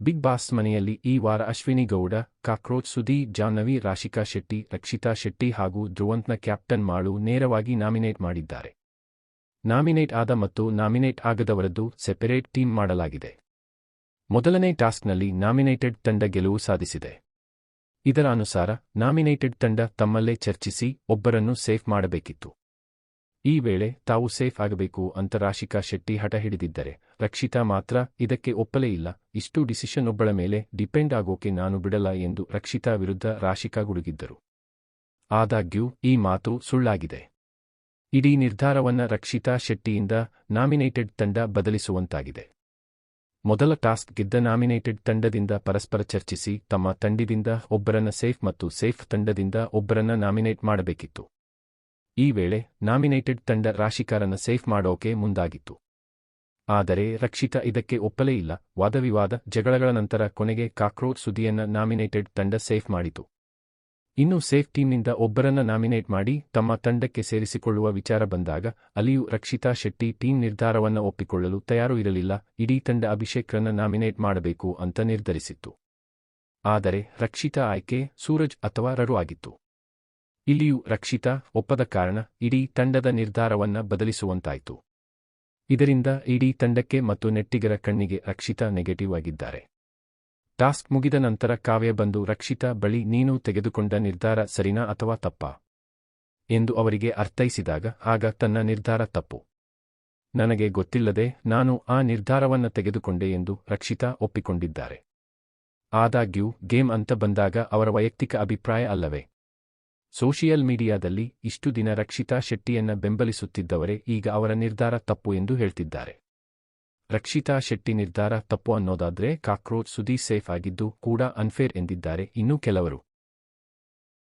Big boss ಮನೆಯಲ್ಲಿ ಈ ವಾರ ಅಶ್ವಿನಿ ಗೌಡ, ಕಾಕ್ರೋಚ್ ಸುದಿ ಜಾಹ್ನವಿ, ರಾಶಿಕಾ ಶೆಟ್ಟಿ, ರಕ್ಷಿತಾ ಶೆಟ್ಟಿ ಹಾಗೂ ಧ್ರುವಂತ್ನ ಕ್ಯಾಪ್ಟನ್ ಮಾಳು ನೇರವಾಗಿ ನಾಮಿನೇಟ್ ಮಾಡಿದ್ದಾರೆ. ನಾಮಿನೇಟ್ ಆದ ಮತ್ತು ನಾಮಿನೇಟ್ ಆಗದವರದ್ದು ಸೆಪರೇಟ್ ಟೀಮ್ ಮಾಡಲಾಗಿದೆ. ಮೊದಲನೇ ಟಾಸ್ಕ್ನಲ್ಲಿ ನಾಮಿನೇಟೆಡ್ ತಂಡ ಗೆಲುವು ಸಾಧಿಸಿದೆ. ಇದರ ಅನುಸಾರ ನಾಮಿನೇಟೆಡ್ ತಂಡ ತಮ್ಮಲ್ಲೇ ಚರ್ಚಿಸಿ ಒಬ್ಬರನ್ನು ಸೇಫ್ ಮಾಡಬೇಕಿತ್ತು. ಈ ವೇಳೆ ತಾವು ಸೇಫ್ ಆಗಬೇಕು ಅಂತ ರಾಶಿಕಾ ಶೆಟ್ಟಿ ಹಠ ಹಿಡಿದಿದ್ದರೆ. ರಕ್ಷಿತಾ ಮಾತ್ರ ಇದಕ್ಕೆ ಒಪ್ಪಲೇ ಇಲ್ಲ. ಇಷ್ಟು ಡಿಸಿಷನ್ ಒಬ್ಬಳ ಮೇಲೆ ಡಿಪೆಂಡ್ ಆಗೋಕೆ ನಾನು ಬಿಡಲ್ಲ ಎಂದು ರಕ್ಷಿತಾ ವಿರುದ್ಧ ರಾಶಿಕಾ ಗುಡುಗಿದ್ದರು. ಆದಾಗ್ಯೂ, ಈ ಮಾತು ಸುಳ್ಳಾಗಿದೆ. ಇಡೀ ನಿರ್ಧಾರವನ್ನ ರಕ್ಷಿತಾ ಶೆಟ್ಟಿಯಿಂದ ನಾಮಿನೇಟೆಡ್ ತಂಡ ಬದಲಿಸುವಂತಾಗಿದೆ. ಮೊದಲ ಟಾಸ್ಕ್ ಗೆದ್ದ ನಾಮಿನೇಟೆಡ್ ತಂಡದಿಂದ ಪರಸ್ಪರ ಚರ್ಚಿಸಿ, ತಮ್ಮ ತಂಡದಿಂದ ಒಬ್ಬರನ್ನ ಸೇಫ್ ಮತ್ತು ಸೇಫ್ ತಂಡದಿಂದ ಒಬ್ಬರನ್ನ ನಾಮಿನೇಟ್ ಮಾಡಬೇಕಿತ್ತು. ಈ ವೇಳೆ ನಾಮಿನೇಟೆಡ್ ತಂಡ ರಾಶಿಕಾರನ ಸೇಫ್ ಮಾಡೋಕೆ ಮುಂದಾಗಿತ್ತು. ಆದರೆ ರಕ್ಷಿತಾ ಇದಕ್ಕೆ ಒಪ್ಪಲೇ ಇಲ್ಲ. ವಾದವಿವಾದ, ಜಗಳಗಳ ನಂತರ ಕೊನೆಗೆ ಕಾಕ್ರೋಚ್ ಸುದಿಯನ್ನ ನಾಮಿನೇಟೆಡ್ ತಂಡ ಸೇಫ್ ಮಾಡಿತು. ಇನ್ನು ಸೇಫ್ ಟೀಮ್ನಿಂದ ಒಬ್ಬರನ್ನ ನಾಮಿನೇಟ್ ಮಾಡಿ ತಮ್ಮ ತಂಡಕ್ಕೆ ಸೇರಿಸಿಕೊಳ್ಳುವ ವಿಚಾರ ಬಂದಾಗ ಅಲ್ಲಿಯೂ ರಕ್ಷಿತಾ ಶೆಟ್ಟಿ ಟೀಮ್ ನಿರ್ಧಾರವನ್ನು ಒಪ್ಪಿಕೊಳ್ಳಲು ತಯಾರು ಇರಲಿಲ್ಲ. ಇಡೀ ತಂಡ ಅಭಿಷೇಕ್ರನ್ನ ನಾಮಿನೇಟ್ ಮಾಡಬೇಕು ಅಂತ ನಿರ್ಧರಿಸಿತ್ತು. ಆದರೆ ರಕ್ಷಿತಾ ಆಯ್ಕೆ ಸೂರಜ್ ಅಥವಾ ರರು ಆಗಿತ್ತು. ಇಲ್ಲಿಯೂ ರಕ್ಷಿತಾ, ಒಪ್ಪದ ಕಾರಣ ಇಡೀ ತಂಡದ ನಿರ್ಧಾರವನ್ನ ಬದಲಿಸುವಂತಾಯಿತು. ಇದರಿಂದ ಇಡೀ ತಂಡಕ್ಕೆ ಮತ್ತು ನೆಟ್ಟಿಗರ ಕಣ್ಣಿಗೆ ರಕ್ಷಿತಾ ನೆಗೆಟಿವ್ ಆಗಿದ್ದಾರೆ. ಟಾಸ್ಕ್ ಮುಗಿದ ನಂತರ ಕಾವ್ಯ ಬಂದು, ರಕ್ಷಿತಾ, ಬಳಿ ನೀನು ತೆಗೆದುಕೊಂಡ ನಿರ್ಧಾರ ಸರಿನಾ ಅಥವಾ ತಪ್ಪಾ? ಎಂದು ಅವರಿಗೆ ಅರ್ಥೈಸಿದಾಗ, ಆಗ ತನ್ನ ನಿರ್ಧಾರ ತಪ್ಪು. ನನಗೆ ಗೊತ್ತಿಲ್ಲದೆ ನಾನು ಆ ನಿರ್ಧಾರವನ್ನ ತೆಗೆದುಕೊಂಡೆ ಎಂದು ರಕ್ಷಿತಾ ಒಪ್ಪಿಕೊಂಡಿದ್ದಾರೆ. ಆದಾಗ್ಯೂ, ಗೇಮ್ ಅಂತ ಬಂದಾಗ ಅವರ ವೈಯಕ್ತಿಕ ಅಭಿಪ್ರಾಯ ಅಲ್ಲವೇ? ಸೋಷಿಯಲ್ ಮೀಡಿಯಾದಲ್ಲಿ ಇಷ್ಟು ದಿನ ರಕ್ಷಿತಾ ಶೆಟ್ಟಿಯನ್ನ ಬೆಂಬಲಿಸುತ್ತಿದ್ದವರೇ ಈಗ ಅವರ ನಿರ್ಧಾರ ತಪ್ಪು ಎಂದು ಹೇಳ್ತಿದ್ದಾರೆ. ರಕ್ಷಿತಾ ಶೆಟ್ಟಿ ನಿರ್ಧಾರ ತಪ್ಪು ಅನ್ನೋದಾದ್ರೆ ಕಾಕ್ರೋಚ್ ಸುದಿ ಸೇಫ್ ಆಗಿದ್ದು ಕೂಡ ಅನ್ಫೇರ್ ಎಂದಿದ್ದಾರೆ ಇನ್ನೂ ಕೆಲವರು.